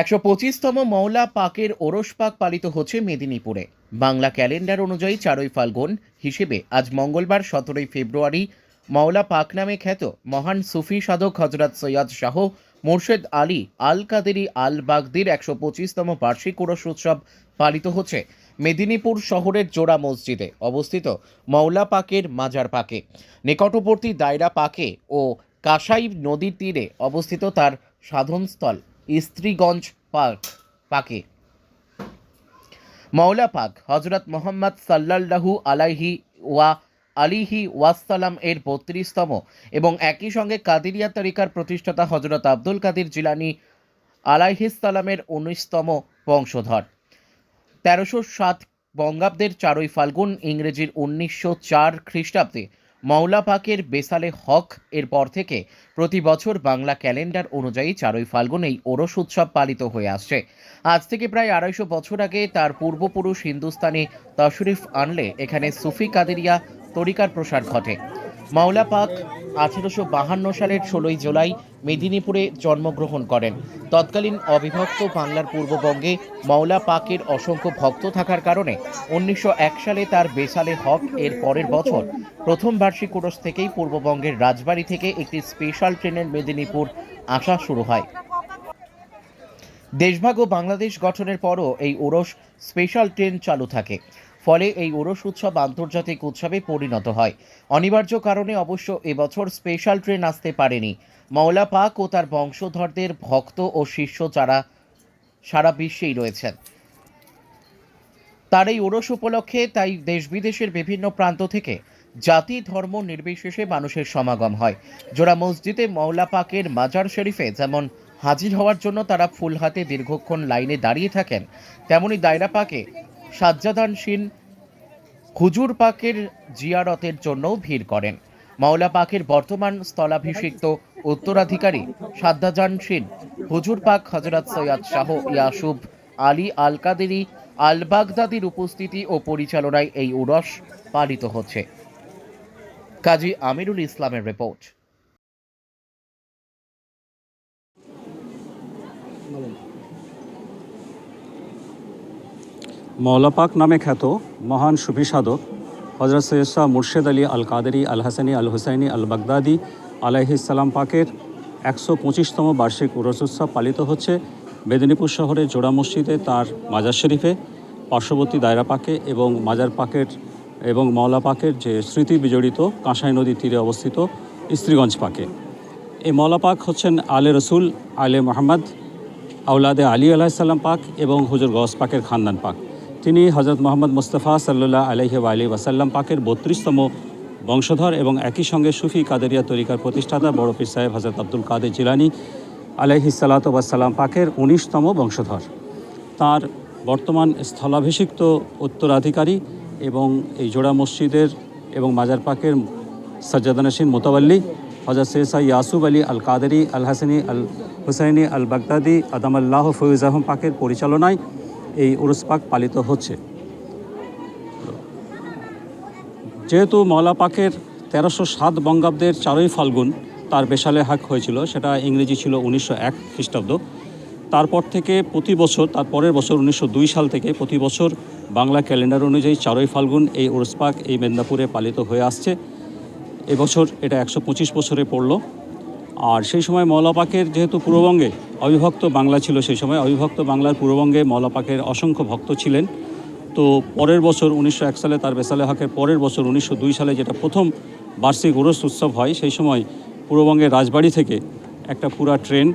একশো পঁচিশতম মৌলা পাকের ওরস পাক পালিত হচ্ছে মেদিনীপুরে। বাংলা ক্যালেন্ডার অনুযায়ী চারই ফাল্গুন হিসেবে আজ মঙ্গলবার সতেরোই ফেব্রুয়ারি মাওলা পাক নামে খ্যাত মহান সুফি সাধক হজরত সৈয়দ শাহ মোর্শেদ আলী আল কাদেরি আল বাগদির একশো পঁচিশতম বার্ষিক ওরস উৎসব পালিত হচ্ছে মেদিনীপুর শহরের জোড়া মসজিদে অবস্থিত মৌলা পাকের মাজার পাকে। নিকটবর্তী দায়রা পাকে ও কাসাই নদীর তীরে অবস্থিত তার সাধনস্থল। স্ত্রীগঞ্জ পার্ক, পাকে। মৌলা পাক হজরত মোহাম্মদ সাল্লাল্লাহু আলাইহি ওয়া আলিহি ওয়াসালাম এর বত্রিশতম এবং একই সঙ্গে কাদিরিয়া তরিকার প্রতিষ্ঠাতা হজরত আব্দুল কাদির জিলানি আলাইহিসালামের উনিশতম বংশধর। তেরোশো সাত বঙ্গাব্দের চারই ফাল্গুন ইংরেজির উনিশশো চার খ্রিস্টাব্দে মৌলা পাকের বেসালে হক এর পর থেকে প্রতি বছর বাংলা ক্যালেন্ডার অনুযায়ী চারই ফাল্গুন এই ওরস উৎসব পালিত হয়ে আসছে। আজ থেকে প্রায় আড়াইশো বছর আগে তার পূর্বপুরুষ হিন্দুস্তানি তশরিফ আনলে এখানে সুফি কাদেরিয়া তরিকার প্রসার ঘটে। মাওলা পাক আঠেরোশো বাহান্ন সালের ষোলোই জুলাই মেদিনীপুরে জন্মগ্রহণ করেন। তৎকালীন অবিভক্ত বাংলার পূর্ববঙ্গে মাওলা পাকের অসংখ্য ভক্ত থাকার কারণে উনিশশো এক সালে তার বেসালে হক এর পরের বছর প্রথম বার্ষিক ওরস থেকেই পূর্ববঙ্গের রাজবাড়ি থেকে একটি স্পেশাল ট্রেনের মেদিনীপুর আসা শুরু হয়। দেশভাগ ও বাংলাদেশ গঠনের পরও এই ওরস স্পেশাল ট্রেন চালু থাকে। ফলে এই ওরস উৎসব আন্তর্জাতিক উৎসবে পরিণত হয়। অনিবার্য কারণে অবশ্য এবছর স্পেশাল ট্রেন আসতে পারেনি। মৌলা পাক ও তার বংশধরদের ভক্ত ও শিষ্য যারা, সারা বিশ্বেই রয়েছেন। তার এই ওরস উপলক্ষে তাই দেশ বিদেশের বিভিন্ন প্রান্ত থেকে জাতি, ধর্ম নির্বিশেষে মানুষের সমাগম হয়। জোড়া মসজিদে মৌলা পাকের মাজার শরীফে যেমন হাজির হওয়ার জন্য তারা ফুল হাতে দীর্ঘক্ষণ লাইনে দাঁড়িয়ে থাকেন, তেমনি দায়রা পাকে সাজ্জাদানসীন হুজুর পাকের জিয়ারতের জন্যও ভিড় করেন। মাওলা পাকের বর্তমান স্থলাভিষিক্ত উত্তরাধিকারী সাদ্দাজানসীন হুজুর পাক হজরত সৈয়দ শাহ ইয়াসুব আলী আল কাদেরি আল বাগদাদির উপস্থিতি ও পরিচালনায় এই উরস পালিত হচ্ছে। কাজী আমিরুল ইসলামের রিপোর্ট। মৌলাপাক নামে খ্যাত মহান সুফি সাধক হজরত সৈয়দ শাহ মুর্শেদ আলী আল কাদেরি আল হাসানি আল হুসাইনি আল বাগদাদি আলাইহিসাল্লাম পাকের একশো পঁচিশতম বার্ষিক উৎসব পালিত হচ্ছে মেদিনীপুর শহরের জোড়া মসজিদে তার মাজার শরীফে। পার্শ্ববর্তী দায়রা পাকে এবং মাজার পাকের এবং মৌলা পাকের যে স্মৃতি বিজড়িত কাঁসাই নদীর তীরে অবস্থিত স্ত্রীগঞ্জ পাকে। এই মৌলা পাক হচ্ছেন আলে রসুল, আলে মোহাম্মদ আউলাদে আলী আলাহিসাল্লাম পাক এবং হুজুর গস পাকের খানদান পাক। তিনি হজরত মোহাম্মদ মুস্তফা সাল্লাহ আলহি আলী ওয়াসাল্লাম পাকের বত্রিশতম বংশধর এবং একই সঙ্গে সুফি কাদেরিয়া তরিকার প্রতিষ্ঠাতা বড় পীর সাহেব হজরত আব্দুল কাদের জিলানি আলহি সালাত ওয়াসাল্লাম পাকের উনিশতম বংশধর। তার বর্তমান স্থলাভিষিক্ত উত্তরাধিকারী এবং এই জোড়া মসজিদের এবং মাজার পাকের সজ্জাদানসীন মোতাবাল্লি হজরত সৈয়দ ইয়াসুব আলী আল কাদেরি আল হাসানি আল হুসাইনি আল বাগদাদি আদাম আল্লাহ ফৈজ আহম পাকের পরিচালনায় এই উরুস পাক পালিত হচ্ছে। যেহেতু মৌলা পাকের তেরোশো সাত বঙ্গাব্দের চারই ফাল্গুন তার বেশালে হাক হয়েছিল, সেটা ইংরেজি ছিল উনিশশো এক খ্রিস্টাব্দ। তারপর থেকে প্রতি বছর, তার পরের বছর উনিশশো দুই সাল থেকে প্রতি বছর বাংলা ক্যালেন্ডার অনুযায়ী চারই ফাল্গুন এই উরুস পাক এই মেদিনীপুরে পালিত হয়ে আসছে। এবছর এটা একশো পঁচিশ বছরে পড়ল। আর সেই সময় মৌলাপাকের যেহেতু পূর্ববঙ্গে অবিভক্ত বাংলা ছিল, সেই সময় অবিভক্ত বাংলার পূর্ববঙ্গে মৌলাপাকের অসংখ্য ভক্ত ছিলেন। তো পরের বছর উনিশশো এক সালে তার বেসালে হকের পরের বছর উনিশশো দুই সালে যেটা প্রথম বার্ষিক উরস উৎসব হয়, সেই সময় পূর্ববঙ্গের রাজবাড়ি থেকে একটা পুরা ট্রেন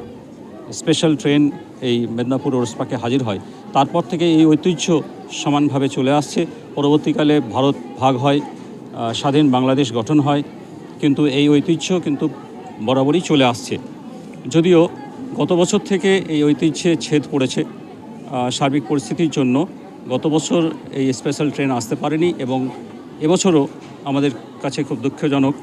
স্পেশাল ট্রেন এই মেদিনীপুর ওরসপাকে হাজির হয়। তারপর থেকে এই ঐতিহ্য সমানভাবে চলে আসছে। পরবর্তীকালে ভারত ভাগ হয় স্বাধীন বাংলাদেশ গঠন হয়। কিন্তু এই ঐতিহ্য কিন্তু বরাবরই চলে আসছে। যদিও গত বছর থেকে এই ঐতিহ্যে ছেদ পড়েছে সার্বিক পরিস্থিতির জন্য। গত বছর এই স্পেশাল ট্রেন আসতে পারেনি এবং এবছরও আমাদের কাছে খুব দুঃখজনক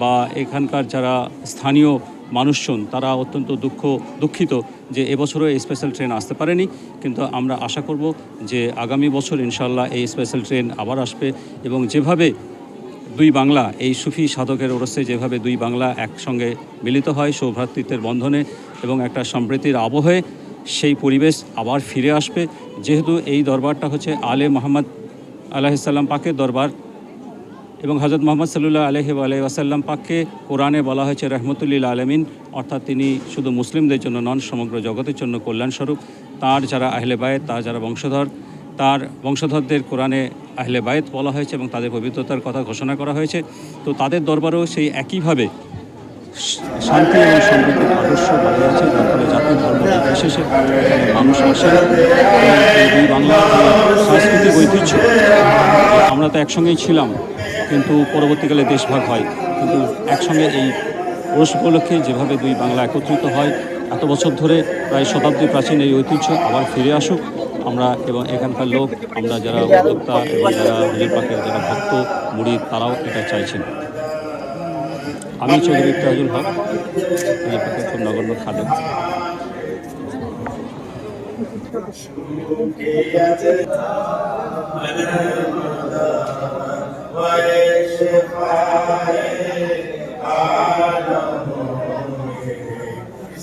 বা এখানকার যারা স্থানীয় মানুষজন, তারা অত্যন্ত দুঃখ, দুঃখিত যে এবছরও এই স্পেশাল ট্রেন আসতে পারেনি। কিন্তু আমরা আশা করব যে আগামী বছর ইনশাল্লাহ এই স্পেশাল ট্রেন আবার আসবে এবং যেভাবে দুই বাংলা, এই সুফি সাধকের ওরসে যেভাবে দুই বাংলা একসঙ্গে মিলিত হয় সৌভ্রাতৃত্বের বন্ধনে এবং একটা সম্প্রীতির আবহে, সেই পরিবেশ আবার ফিরে আসবে। যেহেতু এই দরবারটা হচ্ছে আলে মোহাম্মদ আলাহিসাল্লাম পাকের দরবার এবং হজরত মোহাম্মদ সাল্লাহ আলহি আসাল্লাম পাককে কোরআনে বলা হয়েছে রহমতুল্লিল আলমিন, অর্থাৎ তিনি শুধু মুসলিমদের জন্য নন, সমগ্র জগতের জন্য কল্যাণস্বরূপ। তার যারা আহলে বায়েত তার যারা বংশধর তার বংশধরদের কোরআনে আহলে বায়েত বলা হয়েছে এবং তাদের পবিত্রতার কথা ঘোষণা করা হয়েছে। তো তাদের দরবারেও সেই একইভাবে শান্তি এবং সমৃদ্ধির আদর্শ বলা যাচ্ছে যার ফলে জাতি, ধর্ম বিশেষে মানুষ আসে। এই বাংলার সাংস্কৃতিক ঐতিহ্য, আমরা তো একসঙ্গেই ছিলাম, কিন্তু পরবর্তীকালে দেশভাগ হয়। কিন্তু একসঙ্গে এই ওরস উপলক্ষে যেভাবে দুই বাংলা একত্রিত হয় এত বছর ধরে প্রায় শতাব্দী প্রাচীন এই ঐতিহ্য আবার ফিরে আসুক। আমরা এবং এখানকার লোক, আমরা যারা উদ্যোক্তা এবং যারা হুজুর পাকের যারা ভক্ত মুড়ি তারাও এটা চাইছেন। আমি চৌধুরী ইফতাহুল হক হুজুর পাকের খুব নগণ্য